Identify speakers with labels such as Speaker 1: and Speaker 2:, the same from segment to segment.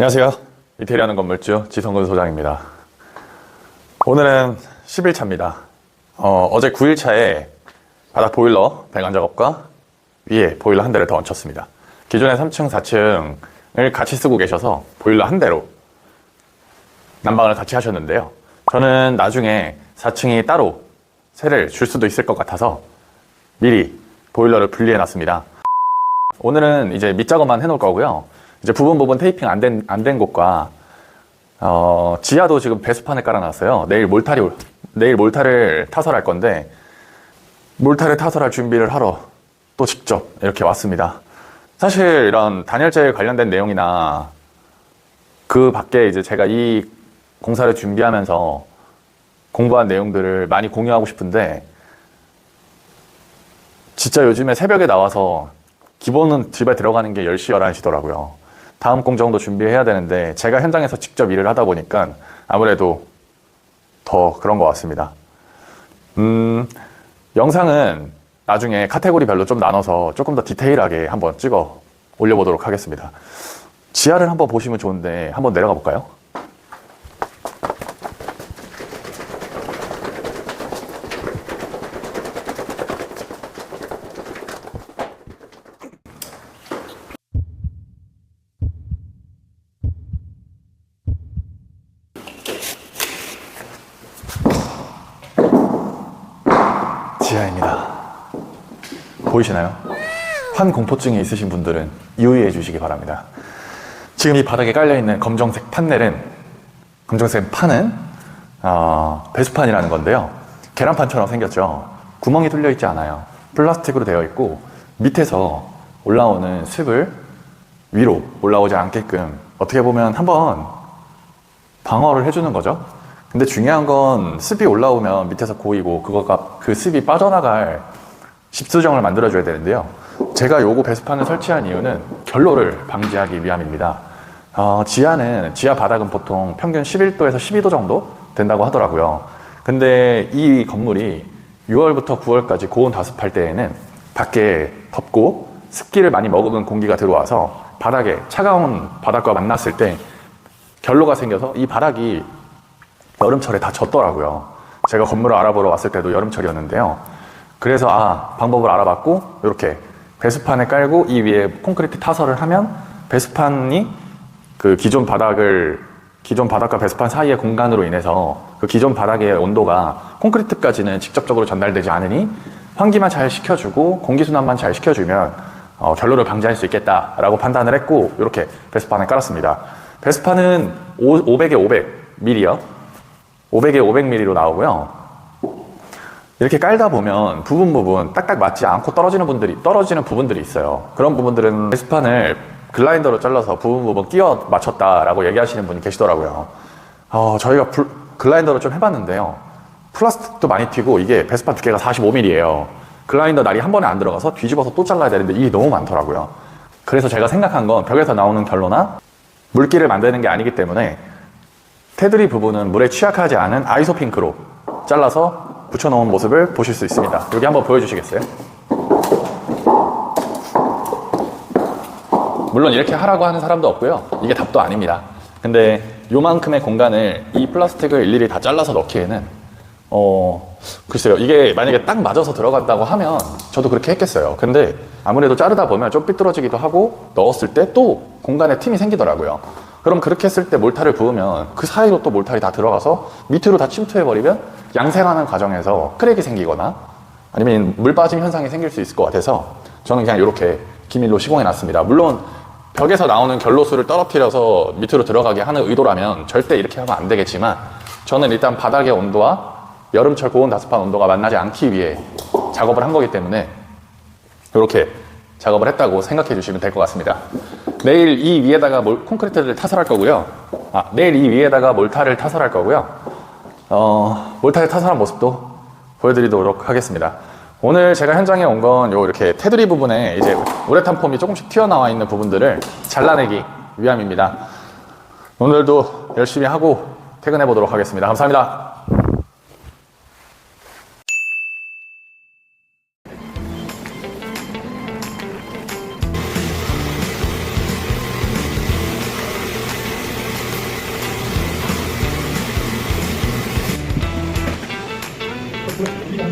Speaker 1: 안녕하세요. 이태리하는 건물주 지성근 소장입니다. 오늘은 10일차입니다. 어, 제 9일차에 바닥 보일러 배관 작업과 위에 보일러 한 대를 더 얹혔습니다. 기존에 3층, 4층을 같이 쓰고 계셔서 보일러 한 대로 난방을 같이 하셨는데요. 저는 나중에 4층이 따로 세를 줄 수도 있을 것 같아서 미리 보일러를 분리해 놨습니다. 오늘은 이제 밑작업만 해 놓을 거고요. 이제 부분 부분 테이핑 안 된, 안 된 곳과, 어, 지하도 지금 배수판을 깔아놨어요. 내일 몰타리, 올- 내일 몰타를 타설할 건데, 몰타를 타설할 준비를 하러 또 직접 이렇게 왔습니다. 사실 이런 단열재 관련된 내용이나 그 밖에 이제 제가 이 공사를 준비하면서 공부한 내용들을 많이 공유하고 싶은데, 진짜 요즘에 새벽에 나와서 기본은 집에 들어가는 게 10시, 11시더라고요. 다음 공정도 준비해야 되는데 제가 현장에서 직접 일을 하다 보니까 아무래도 더 그런 것 같습니다. 음, 영상은 나중에 카테고리별로 좀 나눠서 조금 더 디테일하게 한번 찍어 올려보도록 하겠습니다. 지하를 한번 보시면 좋은데 한번 내려가 볼까요? 지하입니다. 보이시나요? 환 공포증이 있으신 분들은 유의해 주시기 바랍니다. 지금 이 바닥에 깔려 있는 검정색 판넬은 검정색 판은 어, 배수판이라는 건데요. 계란판처럼 생겼죠. 구멍이 뚫려 있지 않아요. 플라스틱으로 되어 있고 밑에서 올라오는 습을 위로 올라오지 않게끔 어떻게 보면 한번 방어를 해주는 거죠. 근데 중요한 건 습이 올라오면 밑에서 고이고 그거가 그 습이 빠져나갈 집수정을 만들어줘야 되는데요. 제가 요거 배수판을 설치한 이유는 결로를 방지하기 위함입니다. 어, 지하는 지하 바닥은 보통 평균 11도에서 12도 정도 된다고 하더라고요. 근데 이 건물이 6월부터 9월까지 고온 다습할 때에는 밖에 덥고 습기를 많이 머금은 공기가 들어와서 바닥에 차가운 바닥과 만났을 때 결로가 생겨서 이 바닥이 여름철에 다 젖더라고요. 제가 건물을 알아보러 왔을 때도 여름철이었는데요. 그래서 아 방법을 알아봤고 이렇게 배수판을 깔고 이 위에 콘크리트 타설을 하면 배수판이 그 기존 바닥을 기존 바닥과 배수판 사이의 공간으로 인해서 그 기존 바닥의 온도가 콘크리트까지는 직접적으로 전달되지 않으니 환기만 잘 시켜주고 공기순환만 잘 시켜주면 어, 결로를 방지할 수 있겠다라고 판단을 했고 이렇게 배수판을 깔았습니다. 배수판은 500에 500mm요. 500에 500mm로 나오고요. 이렇게 깔다 보면 부분 부분 딱딱 맞지 않고 떨어지는 분들이 떨어지는 부분들이 있어요. 그런 부분들은 배수판을 글라인더로 잘라서 부분 부분 끼워 맞췄다라고 얘기하시는 분이 계시더라고요. 어, 저희가 불- 글라인더로 좀 해봤는데요. 플라스틱도 많이 튀고 이게 배수판 두께가 45mm예요. 글라인더 날이 한 번에 안 들어가서 뒤집어서 또 잘라야 되는데 이게 너무 많더라고요. 그래서 제가 생각한 건 벽에서 나오는 결로나 물기를 만드는 게 아니기 때문에 테두리 부분은 물에 취약하지 않은 아이소핑크로 잘라서 붙여놓은 모습을 보실 수 있습니다. 여기 한번 보여주시겠어요? 물론 이렇게 하라고 하는 사람도 없고요. 이게 답도 아닙니다. 근데 요만큼의 공간을 이 플라스틱을 일일이 다 잘라서 넣기에는 어 글쎄요 이게 만약에 딱 맞아서 들어갔다고 하면 저도 그렇게 했겠어요. 근데 아무래도 자르다 보면 좀 삐뚤어지기도 하고 넣었을 때 또 공간에 틈이 생기더라고요. 그럼 그렇게 했을 때 몰타를 부으면 그 사이로 또 몰타리 다 들어가서 밑으로 다 침투해버리면 양생하는 과정에서 크랙이 생기거나 아니면 물 빠짐 현상이 생길 수 있을 것 같아서 저는 그냥 이렇게 기밀로 시공해 놨습니다. 물론 벽에서 나오는 결로수를 떨어뜨려서 밑으로 들어가게 하는 의도라면 절대 이렇게 하면 안 되겠지만 저는 일단 바닥의 온도와 여름철 고온 다습한 온도가 만나지 않기 위해 작업을 한 거기 때문에 이렇게 작업을 했다고 생각해 주시면 될 것 같습니다. 내일 이 위에다가 몰, 콘크리트를 타설할 거고요. 아, 내일 이 위에다가 몰타를 타설할 거고요. 어, 몰타를 타설한 모습도 보여드리도록 하겠습니다. 오늘 제가 현장에 온 건 요 이렇게 테두리 부분에 이제 우레탄 폼이 조금씩 튀어나와 있는 부분들을 잘라내기 위함입니다. 오늘도 열심히 하고 퇴근해 보도록 하겠습니다. 감사합니다.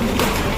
Speaker 1: Thank you.